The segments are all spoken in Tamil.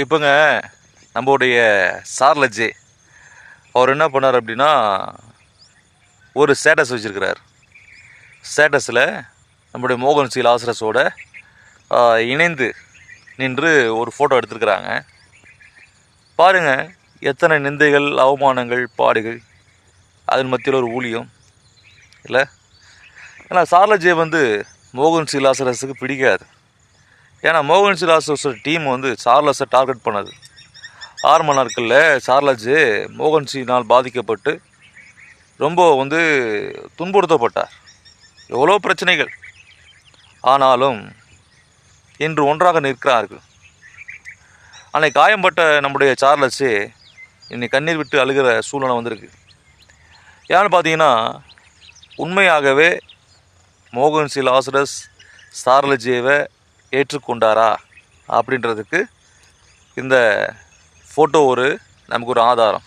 இப்போங்க நம்மளுடைய சார்லஜே அவர் என்ன பண்ணார் அப்படின்னா ஒரு ஸ்டேட்டஸ் வச்சுருக்கிறார். ஸ்டேட்டஸில் நம்முடைய மோகன் சி லாசரஸோட இணைந்து நின்று ஒரு ஃபோட்டோ எடுத்திருக்கிறாங்க. பாருங்க எத்தனை நிந்தைகள் அவமானங்கள் பாடுகள் அதன் மத்தியில் ஒரு ஊழியம் இல்லை? ஏன்னா சார்லஜே வந்து மோகன் சி லாசரஸுக்கு பிடிக்காது. ஏன்னா மோகன் சி டீம் வந்து சார்லஸை டார்கெட் பண்ணது. ஆரம்ப நாட்களில் சார்லஜே மோகன் சினால் பாதிக்கப்பட்டு ரொம்ப வந்து துன்புறுத்தப்பட்டார். எவ்வளோ பிரச்சனைகள். ஆனாலும் இன்று ஒன்றாக நிற்கிறார்கள். அன்னைக்கு காயம்பட்ட நம்முடைய சார்லஸே இன்னைக்கு கண்ணீர் விட்டு அழுகிற சூழ்நிலை வந்திருக்கு. ஏன்னு பார்த்தீங்கன்னா உண்மையாகவே மோகன் சி லாசரஸ் சார்லஜேவை ஏற்றுக்கொண்டாரா அப்படின்றதுக்கு இந்த ஃபோட்டோ ஒரு நமக்கு ஒரு ஆதாரம்.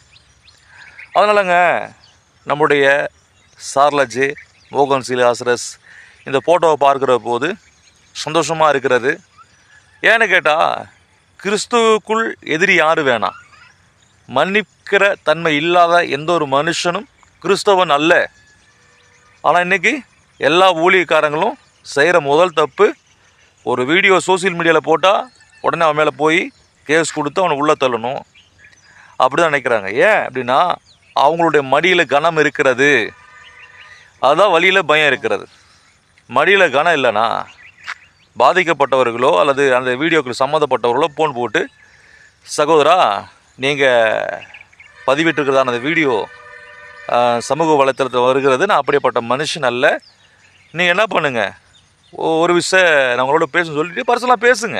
அதனாலங்க நம்முடைய சார்லஜி மோகன் சிலாசரஸ் இந்த ஃபோட்டோவை பார்க்குற போது சந்தோஷமாக இருக்கிறது. ஏன்னு கேட்டால் கிறிஸ்துவுக்குள் எதிரி யார் வேணாம். மன்னிக்கிற தன்மை இல்லாத எந்த ஒரு மனுஷனும் கிறிஸ்தவன் அல்ல. ஆனால் இன்றைக்கி எல்லா ஊழியக்காரங்களும் செய்கிற முதல் தப்பு ஒரு வீடியோ சோஷியல் மீடியாவில் போட்டால் உடனே அவன் மேலே போய் கேஸ் கொடுத்து அவனை உள்ளே தள்ளணும். அப்படி தான் நினைக்கிறாங்க. ஏன் அப்படின்னா அவங்களுடைய மடியில் கனம் இருக்கிறது. அதுதான் வழியில் பயம் இருக்கிறது. மடியில் கனம் இல்லைன்னா பாதிக்கப்பட்டவர்களோ அல்லது அந்த வீடியோக்கு சம்மந்தப்பட்டவர்களோ ஃபோன் போட்டு சகோதரா நீங்கள் பதிவிட்டிருக்கிறதான அந்த வீடியோ சமூக வலைத்தளத்தில் வருகிறது. நான் அப்படிப்பட்ட மனுஷன் அல்ல. நீங்கள் என்ன பண்ணுங்கள் ஒரு விஷயம் நான் உங்களோட பேசணும் சொல்லிட்டு பர்சனலாக பேசுங்க.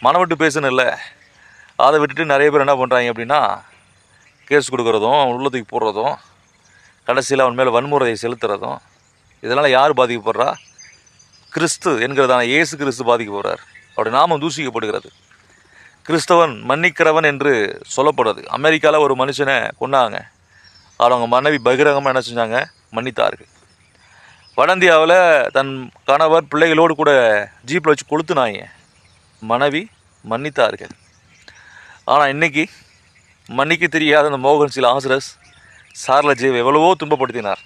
மனம் விட்டு பேசணும் இல்லை. அதை விட்டுட்டு நிறைய பேர் என்ன பண்ணுறாங்க அப்படின்னா கேஸ் கொடுக்குறதும் உள்ளத்துக்கு போடுறதும் கடைசியில் அவன் மேலே வன்முறையை செலுத்துறதும் இதனால் யார் பாதிக்கப்படுறா? கிறிஸ்து என்கிறதான இயேசு கிறிஸ்து பாதிக்கப்படுறார். அவருடைய நாமம் தூசிக்கப்படுகிறது. கிறிஸ்தவன் மன்னிக்கிறவன் என்று சொல்லப்படுறது அமெரிக்காவில் ஒரு மனுஷனை கொண்டாங்க அவங்க மனைவி பகிரங்கமாக என்ன செஞ்சாங்க? மன்னித்தார்கள். வட இந்தியாவில் தன் கணவர் பிள்ளைகளோடு கூட ஜீப்பில் வச்சு கொளுத்துனாங்க. மனைவி மன்னித்தார்கள் ஆனால் இன்னைக்கு மன்னிக்க தெரியாத அந்த மோகன் சில ஆசிரஸ் சார்லஜேவை எவ்வளவோ துன்பப்படுத்தினார்.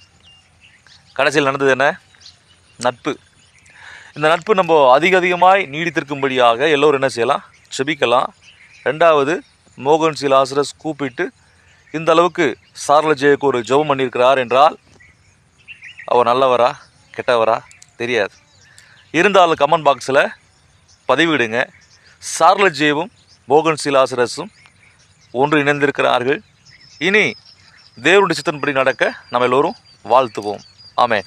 கடைசியில் நடந்தது என்ன? நட்பு. இந்த நட்பு நம்ம அதிக அதிகமாய் நீடித்திருக்கும்படியாக எல்லோரும் என்ன செய்யலாம்? செபிக்கலாம். ரெண்டாவது மோகன் சில ஆசிரஸ் கூப்பிட்டு இந்த அளவுக்கு சார்லஜேக்கு ஒரு ஜெபம் பண்ணியிருக்கிறார் என்றால் அவர் நல்லவரா கெட்டவரா? தெரியாது. இருந்தாலும் கமெண்ட் பாக்ஸில் பதிவிடுங்க. சார்லஜேவும் மோகன் சிலாசரஸும் ஒன்று இணைந்திருக்கிறார்கள். இனி தேவருடைய சித்தன்படி நடக்க நம்ம எல்லோரும் வாழ்த்துவோம். ஆமே